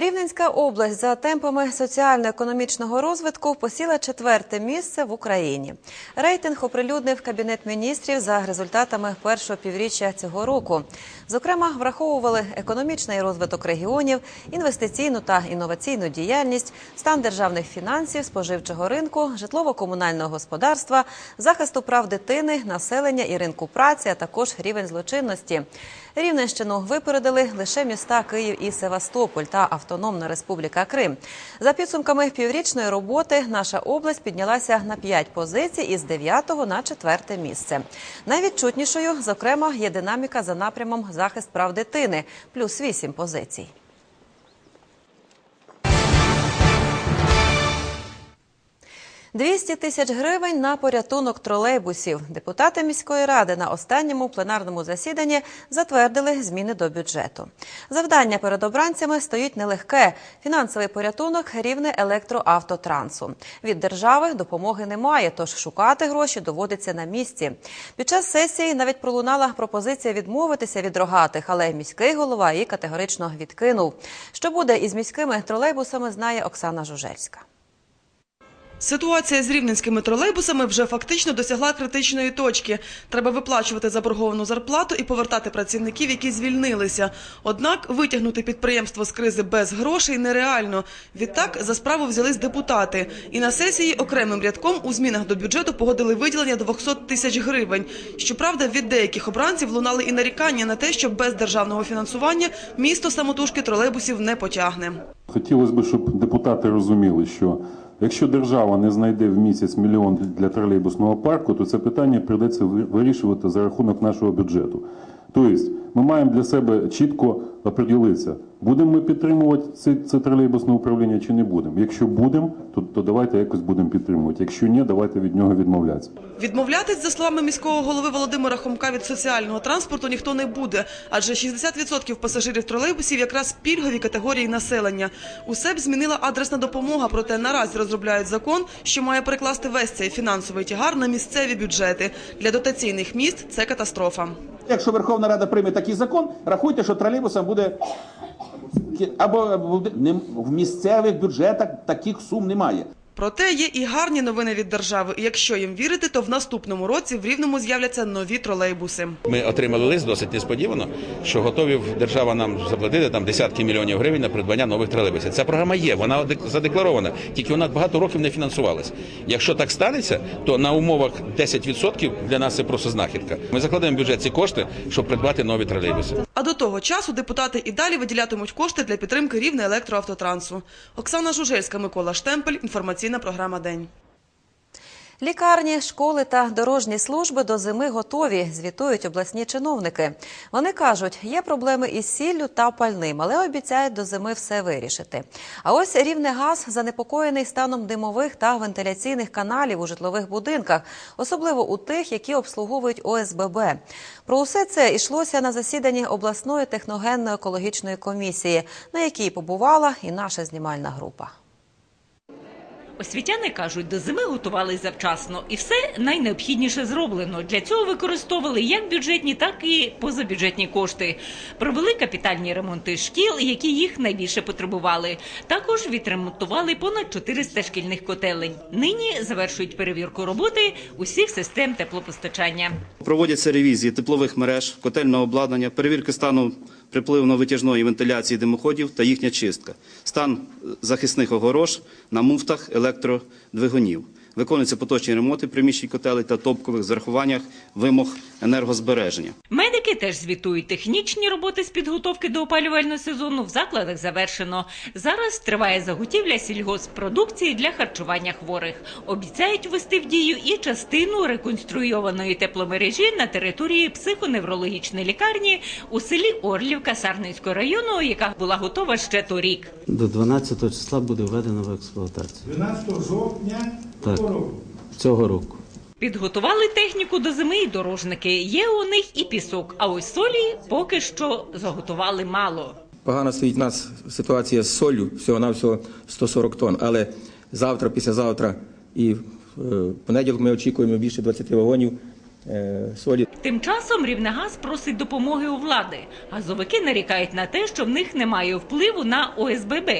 Рівненська область за темпами соціально-економічного розвитку посіла четверте місце в Україні. Рейтинг оприлюднив Кабінет міністрів за результатами першого півріччя цього року. Зокрема, враховували економічний розвиток регіонів, інвестиційну та інноваційну діяльність, стан державних фінансів, споживчого ринку, житлово-комунального господарства, захисту прав дитини, населення і ринку праці, а також рівень злочинності. Рівненщину випередили лише міста Київ і Севастополь та Автономна Республіка Крим. За підсумками піврічної роботи наша область піднялася на 5 позицій із 9 на 4 місце. Найвідчутнішою, зокрема, є динаміка за напрямом захист прав дитини плюс 8 позицій. «200 тисяч гривень на порятунок тролейбусів. Депутати міської ради на останньому пленарному засіданні затвердили зміни до бюджету. Завдання перед обранцями стоїть нелегке – фінансовий порятунок рівне електроавтотрансу. Від держави допомоги немає, тож шукати гроші доводиться на місці. Під час сесії навіть пролунала пропозиція відмовитися від рогатих, але міський голова її категорично відкинув. Що буде із міськими тролейбусами, знає Оксана Жужельська. Ситуація з рівненськими тролейбусами вже фактично досягла критичної точки. Треба виплачувати заборговану зарплату і повертати працівників, які звільнилися. Однак витягнути підприємство з кризи без грошей нереально. Відтак за справу взялись депутати. І на сесії окремим рядком у змінах до бюджету погодили виділення 200 тисяч гривень. Щоправда, від деяких обранців лунали і нарікання на те, що без державного фінансування місто самотужки тролейбусів не потягне. Хотілося б, щоб депутати розуміли, що якщо держава не знайде в місяць мільйон для тролейбусного парку, то це питання прийдеться ви- вирішувати за рахунок нашого бюджету. Тобто ми маємо для себе чітко оприділитися, будемо ми підтримувати це, це тролейбусне управління чи не будемо. Якщо будемо, то, то давайте якось будемо підтримувати. Якщо ні, давайте від нього відмовлятися. Відмовлятись, за словами міського голови Володимира Хомка, від соціального транспорту ніхто не буде, адже 60% пасажирів тролейбусів якраз пільгові категорії населення. Усе б змінила адресна допомога, проте наразі розробляють закон, що має перекласти весь цей фінансовий тягар на місцеві бюджети. Для дотаційних міст це катастрофа. Якщо Верховна Рада прийме такий закон, рахуйте, що тролейбусам буде або в місцевих бюджетах таких сум немає. Проте є і гарні новини від держави. І якщо їм вірити, то в наступному році в Рівному з'являться нові тролейбуси. Ми отримали лист досить несподівано, що готові держава нам заплатити там десятки мільйонів гривень на придбання нових тролейбусів. Ця програма є, вона задекларована, тільки вона багато років не фінансувалась. Якщо так станеться, то на умовах 10% для нас це просто знахідка. Ми закладаємо в бюджет ці кошти, щоб придбати нові тролейбуси. А до того часу депутати і далі виділятимуть кошти для підтримки рівня електроавтотрансу. Оксана Жужельська, Микола Штемпель. Інформаційна програма День. Лікарні, школи та дорожні служби до зими готові, звітують обласні чиновники. Вони кажуть, є проблеми із сіллю та пальним, але обіцяють до зими все вирішити. А ось Рівнегаз занепокоєний станом димових та вентиляційних каналів у житлових будинках, особливо у тих, які обслуговують ОСББ. Про усе це йшлося на засіданні обласної техногенно-екологічної комісії, на якій побувала і наша знімальна група. Освітяни кажуть, до зими готувались завчасно, і все найнеобхідніше зроблено. Для цього використовували як бюджетні, так і позабюджетні кошти. Провели капітальні ремонти шкіл, які їх найбільше потребували. Також відремонтували понад 400 шкільних котелень. Нині завершують перевірку роботи усіх систем теплопостачання. Проводяться ревізії теплових мереж, котельного обладнання, перевірки стану припливно-витяжної вентиляції димоходів та їхня чистка, стан захисних огорож на муфтах електродвигунів. Виконуються поточні ремонти приміщень котелей та топкових з урахуванням вимог енергозбереження. Медики теж звітують технічні роботи з підготовки до опалювального сезону в закладах завершено. Зараз триває заготівля сільгоспродукції для харчування хворих. Обіцяють ввести в дію і частину реконструйованої тепломережі на території психоневрологічної лікарні у селі Орлівка Сарненського району, яка була готова ще торік. До 12 числа буде введено в експлуатацію 12 жовтня Так. цього року. цього року. Підготували техніку до зими і дорожники. Є у них і пісок, а ось солі поки що заготували мало. Погано стоїть у нас ситуація з солью, всього на всього 140 тонн. Але завтра, післязавтра і в е, понеділок ми очікуємо більше 20 вагонів е, солі. Тим часом Рівнегаз просить допомоги у влади. Газовики нарікають на те, що в них немає впливу на ОСББ,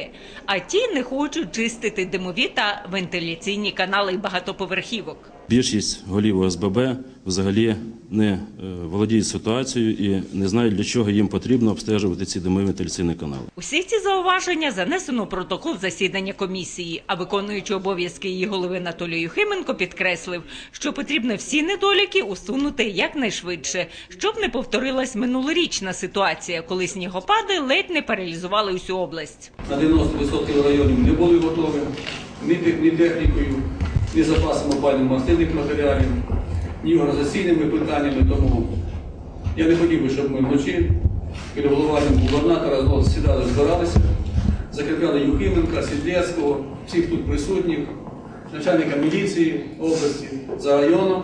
а ті не хочуть чистити димові та вентиляційні канали багатоповерхівок. Більшість голів ОСББ взагалі не е, володіють ситуацією і не знають, для чого їм потрібно обстежувати ці димові вентиляційні канали. Усі ці зауваження занесено в протокол засідання комісії. А виконуючий обов'язки її голови Анатолій Юхименко підкреслив, що потрібно всі недоліки усунути якнайшвидше, щоб не повторилась минулорічна ситуація, коли снігопади ледь не паралізували усю область. на 90% районів не були готові ні технікою, ні запасами опально-мастильних матеріалів, ні організаційними питаннями. Тому я не хотів би, щоб ми вночі під головуванням губернатора знову сідали, збиралися, закликали Юхименка, Сідлецького, всіх тут присутніх, начальника міліції області за районом,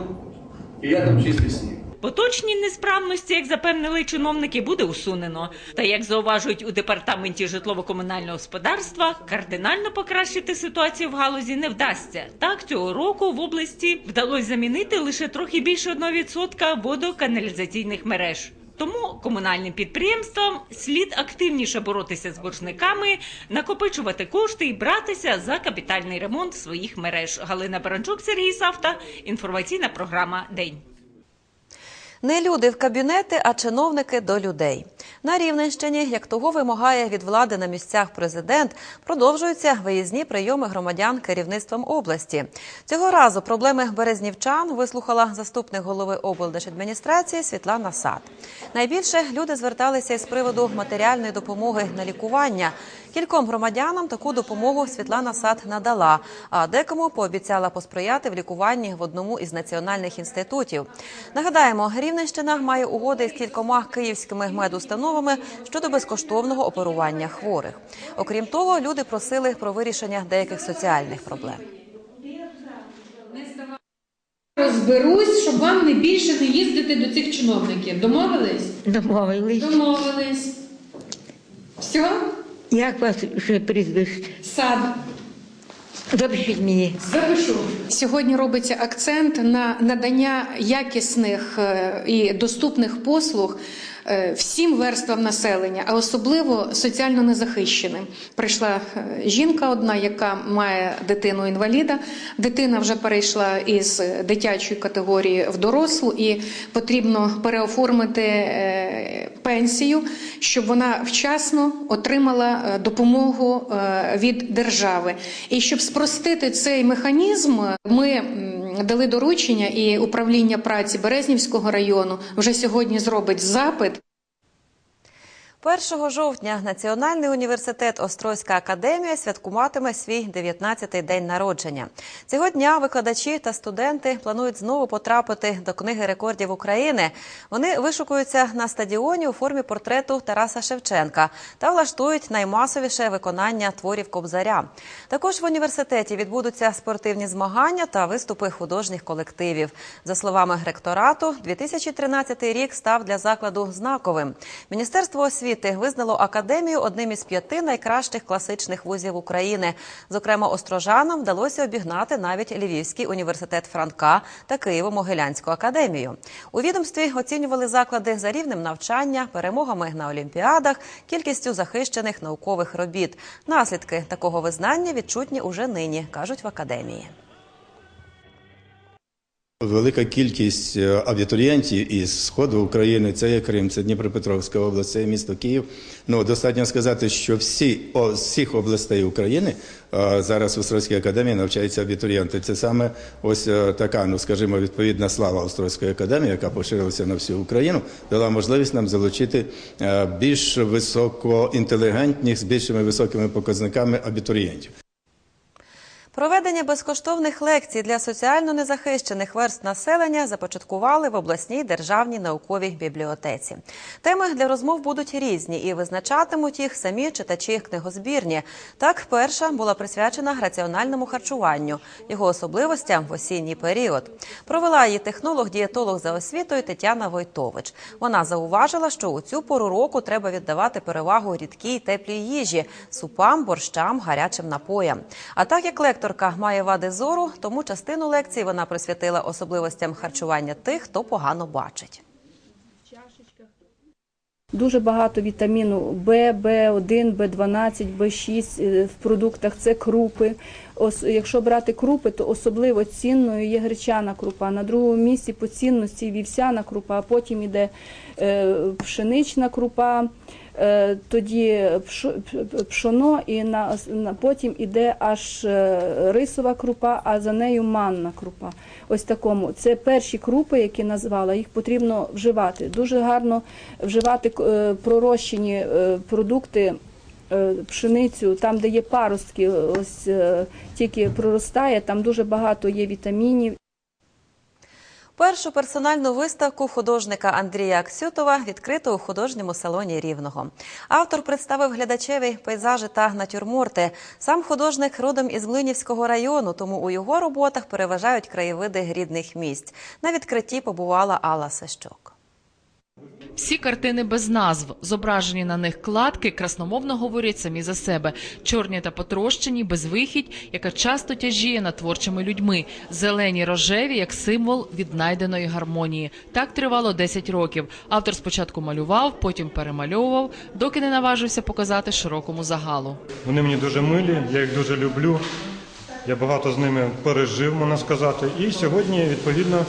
і я там чистий сніг. Поточні несправності, як запевнили чиновники, буде усунено. Та як зауважують у департаменті житлово-комунального господарства, кардинально покращити ситуацію в галузі не вдасться. Так цього року в області вдалося замінити лише трохи більше 1% водоканалізаційних мереж. Тому комунальним підприємствам слід активніше боротися з боржниками, накопичувати кошти і братися за капітальний ремонт своїх мереж. Галина Баранчук, Сергій Савта. Інформаційна програма День. Не люди в кабінети, а чиновники до людей. На Рівненщині, як того вимагає від влади на місцях президент, продовжуються виїзні прийоми громадян керівництвом області. Цього разу проблеми березнівчан вислухала заступник голови облдержадміністрації Світлана Сад. Найбільше люди зверталися із приводу матеріальної допомоги на лікування. Кільком громадянам таку допомогу Світлана Сад надала, а декому пообіцяла посприяти в лікуванні в одному із національних інститутів. Нагадаємо, Рівненщина має угоди з кількома київськими медустановами щодо безкоштовного оперування хворих. Окрім того, люди просили про вирішення деяких соціальних проблем. Розберусь, щоб вам не більше не їздити до цих чиновників. Домовились? Домовились. Домовились. Все? Як вас ще прізвище? Сад. Запишіть мені. Запишу. Сьогодні робиться акцент на надання якісних е, і доступних послуг всім верствам населення, а особливо соціально незахищеним. Прийшла е, жінка одна, яка має дитину інваліда. Дитина вже перейшла із дитячої категорії в дорослу, і потрібно переоформити е, пенсію, щоб вона вчасно отримала е, допомогу е, від держави. І щоб спростити цей механізм, ми дали доручення, і управління праці Березнівського району вже сьогодні зробить запит 1 жовтня Національний університет Острозька академія святкуватиме свій 19-й день народження. Цього дня викладачі та студенти планують знову потрапити до книги рекордів України. Вони вишукуються на стадіоні у формі портрету Тараса Шевченка та влаштують наймасовіше виконання творів Кобзаря. Також в університеті відбудуться спортивні змагання та виступи художніх колективів. За словами ректорату, 2013 рік став для закладу знаковим. Міністерство освіти визнало академію одним із п'яти найкращих класичних вузів України. Зокрема, острожанам вдалося обігнати навіть Львівський університет Франка та Києво-Могилянську академію. У відомстві оцінювали заклади за рівнем навчання, перемогами на олімпіадах, кількістю захищених наукових робіт. Наслідки такого визнання відчутні уже нині, кажуть в академії. Велика кількість е, абітурієнтів із сходу України, це є Крим, це Дніпропетровська область, це є місто Київ. Ну достатньо сказати, що всі о, всіх областей України е, зараз в Острозькій академії навчаються абітурієнти. Це саме ось е, така, ну скажімо, відповідна слава Острозької академії, яка поширилася на всю Україну, дала можливість нам залучити е, більш високоінтелігентних з більшими високими показниками абітурієнтів. Проведення безкоштовних лекцій для соціально незахищених верст населення започаткували в обласній державній науковій бібліотеці. Теми для розмов будуть різні і визначатимуть їх самі читачі книгозбірні. Так, перша була присвячена раціональному харчуванню, його особливостям в осінній період. Провела її технолог-дієтолог за освітою Тетяна Войтович. Вона зауважила, що у цю пору року треба віддавати перевагу рідкій теплій їжі, супам, борщам, гарячим напоям. А так як лектор лекторка має вади зору, тому частину лекцій вона присвятила особливостям харчування тих, хто погано бачить. Дуже багато вітаміну В, В1, В12, В6 е, в продуктах це крупи. Якщо брати крупи, то особливо цінною є гречана крупа. На другому місці по цінності вівсяна крупа, а потім іде е, пшенична крупа, тоді пшо- пшоно, і на, на потім іде аж е, рисова крупа, а за нею манна крупа. Ось такому. Це перші крупи, які назвала, їх потрібно вживати. Дуже гарно вживати е, пророщені е, продукти. е, Пшеницю, там, де є паростки, ось е, тільки проростає, там дуже багато є вітамінів. Першу персональну виставку художника Андрія Аксютова відкрито у художньому салоні Рівного. Автор представив глядачеві пейзажі та натюрморти. Сам художник родом із Глинівського району, тому у його роботах переважають краєвиди рідних місць. На відкритті побувала Алла Сещук. Всі картини без назв, зображені на них кладки, красномовно говорять самі за себе. Чорні та потрощені, безвихідь, яка часто тяжіє над творчими людьми. Зелені рожеві як символ віднайденої гармонії. Так тривало 10 років. Автор спочатку малював, потім перемальовував, доки не наважився показати широкому загалу. Вони мені дуже милі, я їх дуже люблю. Я багато з ними пережив, можна сказати. І сьогодні, відповідно,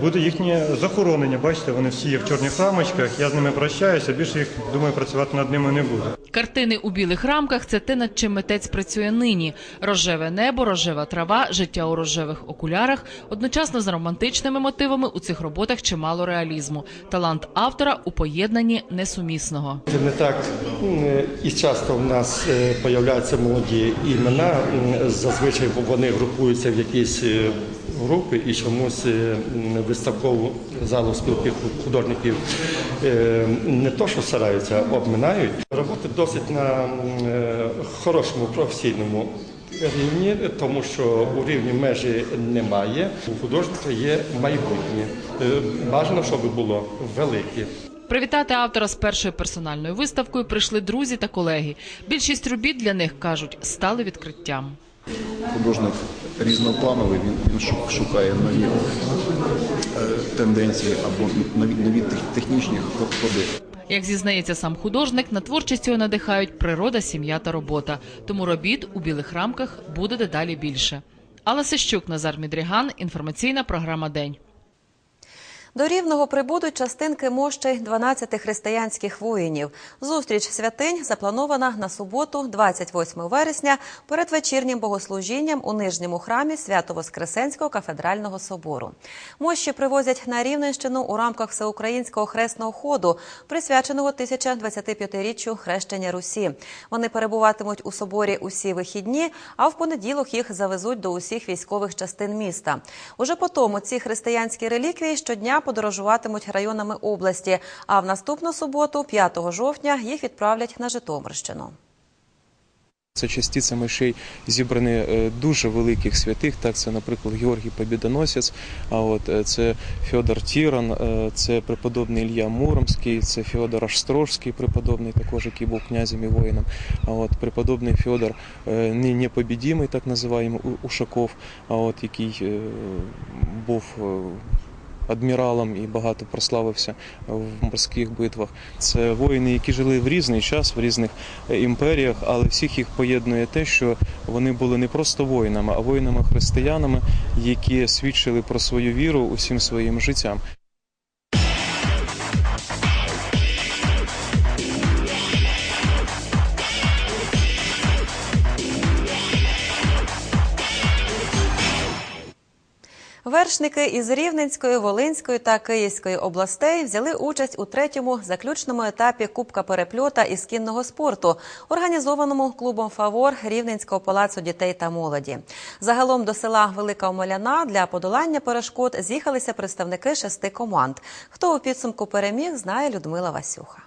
буде їхнє захоронення. Бачите, вони всі є в чорних рамочках. Я з ними прощаюся, більше їх, думаю, працювати над ними не буду. Картини у білих рамках це те, над чим митець працює нині. Рожеве небо, рожева трава, життя у рожевих окулярах. Одночасно з романтичними мотивами у цих роботах чимало реалізму. Талант автора у поєднанні несумісного. Це не так і часто в нас е, появляються молоді імена. Зазвичай вони групуються в якісь е, групи і чомусь е, виставкову залу спілки художників е, не то, що стараються, а обминають. Роботи досить на е, хорошому професійному рівні, тому що у рівні межі немає. У художника є майбутнє. Бажано, щоб було велике. Привітати автора з першою персональною виставкою прийшли друзі та колеги. Більшість робіт для них кажуть стали відкриттям. Художник різноплановий, він, він шукає нові е, тенденції або нові, нові технічні ходи. Як зізнається сам художник, на творчість його надихають природа, сім'я та робота. Тому робіт у білих рамках буде дедалі більше. Алла Сищук, Назар Мідріган. Інформаційна програма День. До Рівного прибудуть частинки мощей 12 християнських воїнів. Зустріч святинь запланована на суботу, 28 вересня, перед вечірнім богослужінням у нижньому храмі Свято-Воскресенського кафедрального собору. Мощі привозять на Рівненщину у рамках всеукраїнського хресного ходу, присвяченого 1025-річчю хрещення Русі. Вони перебуватимуть у соборі усі вихідні, а в понеділок їх завезуть до усіх військових частин міста. Уже потім ці християнські реліквії щодня подорожуватимуть районами області. А в наступну суботу, 5 жовтня, їх відправлять на Житомирщину. Це частиця мишей зібрані е, дуже великих святих. Так, це, наприклад, Георгій Побідоносець, а от е, це Федор Тіран, е, це преподобний Ілля Муромський, це Федор Ашстрожський, преподобний, також який був князем і воїном. А от преподобний Федор непобідімий, так називаємо Ушаков, а от який був. Адміралом і багато прославився в морських битвах. Це воїни, які жили в різний час, в різних е, імперіях, але всіх їх поєднує те, що вони були не просто воїнами, а воїнами-християнами, які свідчили про свою віру усім своїм життям. Вершники із Рівненської, Волинської та Київської областей взяли участь у третьому заключному етапі Кубка перепльота із кінного спорту, організованому клубом Фавор Рівненського палацу дітей та молоді. Загалом до села Велика Омеляна для подолання перешкод з'їхалися представники шести команд. Хто у підсумку переміг, знає Людмила Васюха.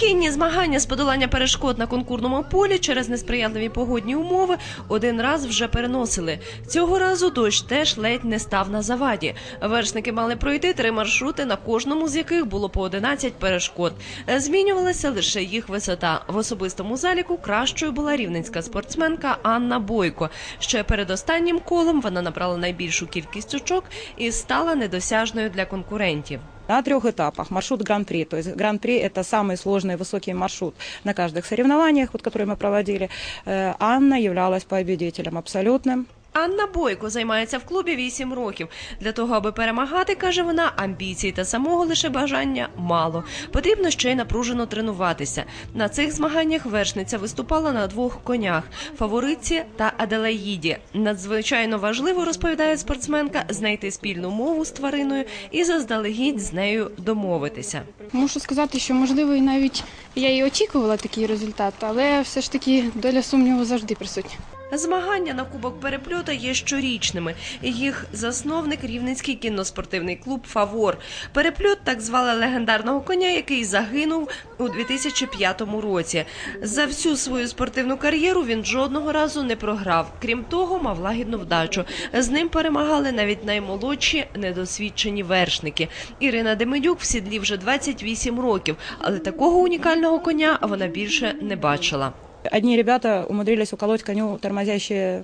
Кінні змагання з подолання перешкод на конкурному полі через несприятливі погодні умови один раз вже переносили. Цього разу дощ теж ледь не став на заваді. Вершники мали пройти три маршрути, на кожному з яких було по 11 перешкод. Змінювалася лише їх висота. В особистому заліку кращою була рівненська спортсменка Анна Бойко. Ще перед останнім колом вона набрала найбільшу кількість очок і стала недосяжною для конкурентів На трех этапах маршрут Гран-при. То есть Гран-при – это самый сложный высокий маршрут на каждых соревнованиях, вот, которые мы проводили. Э, Анна являлась победителем абсолютным. Анна Бойко займається в клубі 8 років. Для того, аби перемагати, каже вона, амбіцій та самого лише бажання мало. Потрібно ще й напружено тренуватися. На цих змаганнях вершниця виступала на двох конях фаворитці та Аделаїді. Надзвичайно важливо, розповідає спортсменка, знайти спільну мову з твариною і заздалегідь з нею домовитися. Мушу сказати, що можливо і навіть я і очікувала такий результат, але все ж таки доля сумніву завжди присутня. Змагання на кубок перепльота є щорічними. Їх засновник Рівненський кінноспортивний клуб Фавор. Перепльот так звали легендарного коня, який загинув у 2005 році. За всю свою спортивну кар'єру він жодного разу не програв. Крім того, мав лагідну вдачу. З ним перемагали навіть наймолодші недосвідчені вершники. Ірина Демидюк в сідлі вже 28 років, але такого унікального коня вона більше не бачила. Одни ребята умудрились уколоть коню тормозящие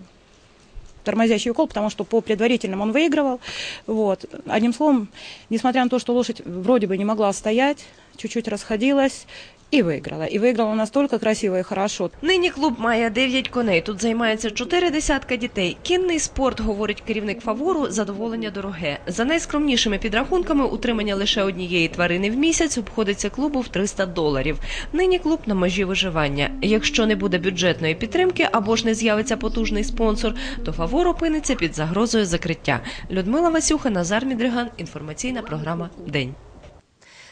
тормозящий укол, потому что по предварительным он выигрывал. Вот. Одним словом, несмотря на то, что лошадь вроде бы не могла стоять, чуть-чуть расходилась и выиграла. И выиграла настолько красиво и хорошо. Нині клуб має 9 коней. Тут займається чотири десятка дітей. Кінний спорт, говорить керівник фавору, задоволення дороге. За найскромнішими підрахунками, утримання лише однієї тварини в місяць обходиться клубу в 300 доларів. Нині клуб на межі виживання. Якщо не буде бюджетної підтримки або ж не з'явиться потужний спонсор, то фавор опиниться під загрозою закриття. Людмила Васюха, Назар Мідриган. Інформаційна програма День.